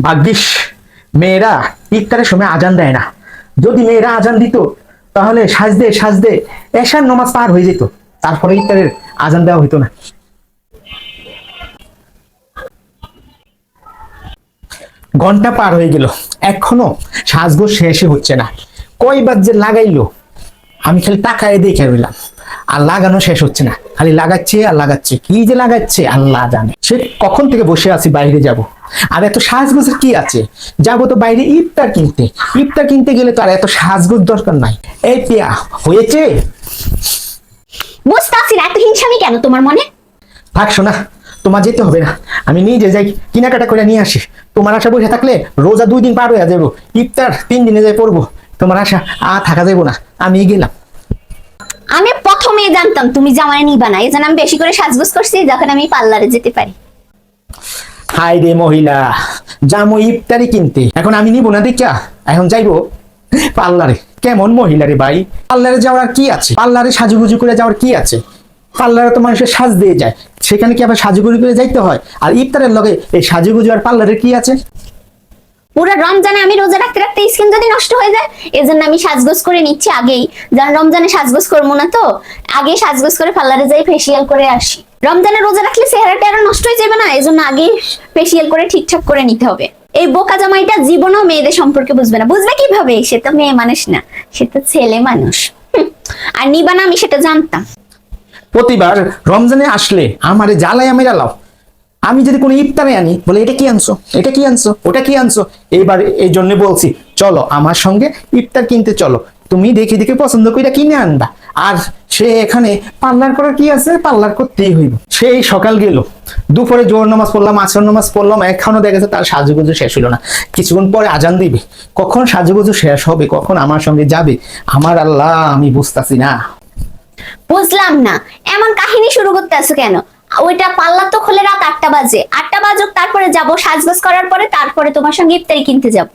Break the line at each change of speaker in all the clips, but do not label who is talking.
ভাগ্যিস মেয়েরা ইফতারের সময় আজান দেয় না। যদি মেয়েরা আজান দিত, তাহলে সাজদে সাজদে এশার নমাজ পার হয়ে যেত। তারপরে ইফতারের আজান দেওয়া হইতো না। ঘণ্টা পার হয়ে গেল। এখনও সাজগোজ শেষই হচ্ছে না। কয়বার যে লাগাইলো? আমি খালি তাকায় দেখে রইলাম। আর লাগানো শেষ হচ্ছে না। খালি লাগাচ্ছে আর লাগাচ্ছে। কি যে লাগাচ্ছে আল্লাহ জানে। সে কখন থেকে বসে আছি বাইরে যাব? আর এত সাজগোজের কি আছে? যাব তো বাইরে ইফতার কিনতে। ইফতার কিনতে গেলে তো আর এত সাজগোজ দরকার নাই। এই পিয়া হয়েছে?
বুঝতে না এত হিংসামি কেন তোমার মনে?
থাক শোনা তোমার যেতে হবে না। আমি নিজে যাই কেনাকাটা করে নিয়ে আসি। তোমার আশা বসে থাকলে রোজা দুই দিন পার হয়ে যাব ইফতার তিন দিনে যাই পড়ব। তোমার আশা আর থাকা যাব না। আমি গেলাম।
আমি প্রথমে জানতাম তুমি জামাই নিবা না। এই জন্য আমি বেশি করে সাজগোজ করছি যখন আমি পার্লারে যেতে পারি।
হাই রে মহিলা, জামু ইফতারি কিনতে। এখন আমি নিব না দেখা এখন যাইবো পার্লারে। কেমন মহিলা রে ভাই? পার্লারে যাওয়ার কি আছে? পার্লারে সাজুগুজু করে যাওয়ার কি আছে? পার্লারে তো মানুষের সাজ দিয়ে যায়। সেখানে কি আবার সাজুগুজু করে যাইতে হয়? আর ইফতারের লগে এই সাজুগুজু আর পার্লারে কি আছে?
পুরো রমজানে আমি রোজা রাখতে রাখতে স্কিন যদি নষ্ট হয়ে যায় এই জন্য আমি সাজগোজ করে নিচ্ছি আগেই। যেন রমজানে সাজগোজ করব না তো। আগে সাজগোজ করে পার্লারে যাই ফেসিয়াল করে আসি। রমজানে রোজা রাখলে চেহারাটা আরও নষ্ট হয়ে যাবে না? এই জন্য আগে ফেসিয়াল করে ঠিকঠাক করে নিতে হবে। এই বোকা জামাইটা জীবনেও মেয়েদের সম্পর্কে বুঝবে না। বুঝবে কীভাবে? সে তো মেয়ে মানুষ না। সে তো ছেলে মানুষ। আর নিবা না, আমি সেটা জানতাম।
প্রতিবার রমজানে আসলে আমারে জ্বালাই আমি জ্বালাও। আমি যদি কোনো ইফতারে আনি, বলে, এটা কি আনছো? এটা কি আনছো? ওটা কি আনছো? এইবার এই জন্য বলছি, চলো আমার সঙ্গে ইফতার কিনতে চলো। তুমি দেখে দেখে পছন্দ করে কিনে আনবা। আর সে এখানে পার্লার করার কি আছে? পার্লার করতেই হইব। সেই সকাল গেল। দুপুরে জোর নামাজ পড়লাম, আসর নামাজ পড়লাম, এখনও দেখা যাচ্ছে তার সাজুগুজু শেষ হলো না। কিছুক্ষণ পরে আজান দিবে। কখন সাজুগুজু শেষ হবে, কখন আমার সঙ্গে যাবে, আমার আল্লাহ আমি বুঝতাছি না।
বুঝলাম না। এমন কাহিনী শুরু করতে আছো কেন? ওইটা পাল্লা তো খোলে রাত আটটা বাজে। আটটা বাজুক, তারপরে যাব। সাজগোজ করার পরে তারপরে তোমার সঙ্গে ইফতারি কিনতে যাব।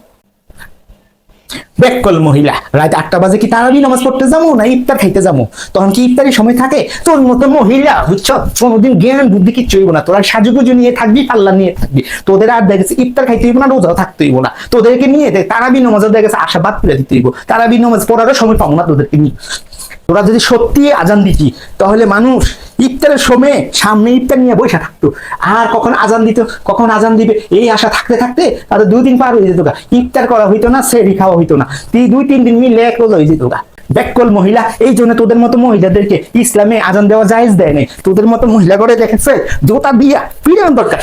বেকল মহিলা, রাত আটটা বাজে কি তারাবি নামাজ পড়তে যাব না ইফতার খাইতে যাব? তখন কি ইফতারের সময় থাকে? তোর মতো মহিলা, বুঝছ? কোনোদিন জ্ঞান, বুদ্ধি কিচ্ছু হইব না। তোরা সাজুগুজু নিয়ে থাকবি, পাল্লা নিয়ে থাকবি। তোদের আর দেখেছে ইফতার খাইতে হইব না, রোজাও থাকতে হইব না। তোদেরকে নিয়ে তারাবি নামাজও দেখেছে আশাবাদ তুলে দিতে হইব। তারাবি নামাজ পড়ারও সময় পাবো না তোদেরকে নিয়ে। তোরা যদি সত্যি আজান দিতি, তাহলে মানুষ ইফতারের সময় সামনে ইফতার নিয়ে বসে থাকতো। আর কখন আজান দিত, কখন আজান দিবে, এই আশা থাকতে থাকতে তাদের দুই দিন পার হয়ে যেত গা। ইফতার করা হইতো না, সেরি খাওয়া হইতো না। তুই দুই, তিন দিন মিলে এক হয়ে যেত গা। ব্যাককল মহিলা, এই জন্য তোদের মতো মহিলাদেরকে ইসলামে আজান দেওয়া জায়েজ দেয় নাই। তোদের মতো মহিলা করে দেখেছে, জোতা দিয়া পিড়ে দরকার।